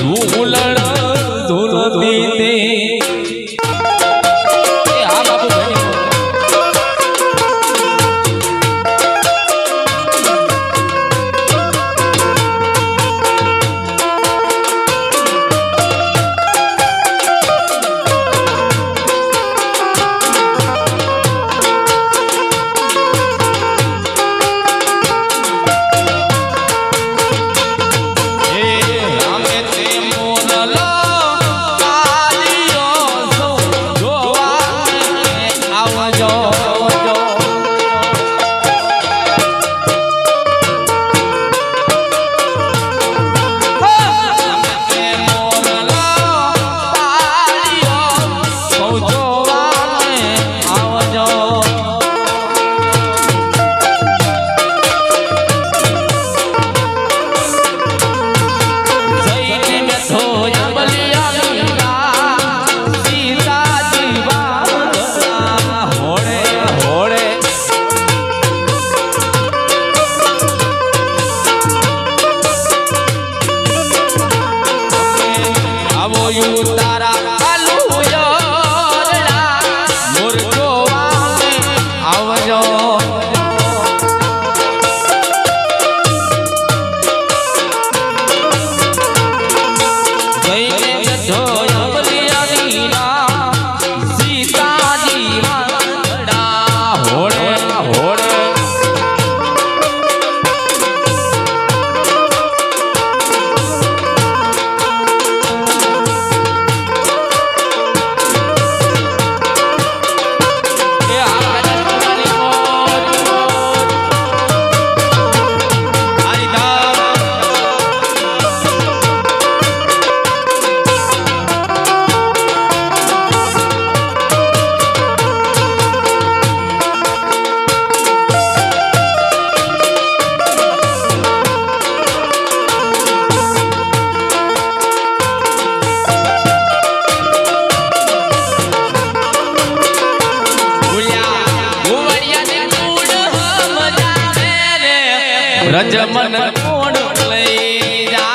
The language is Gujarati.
如来 you boyu tara રજમન કોણ લઈ જા.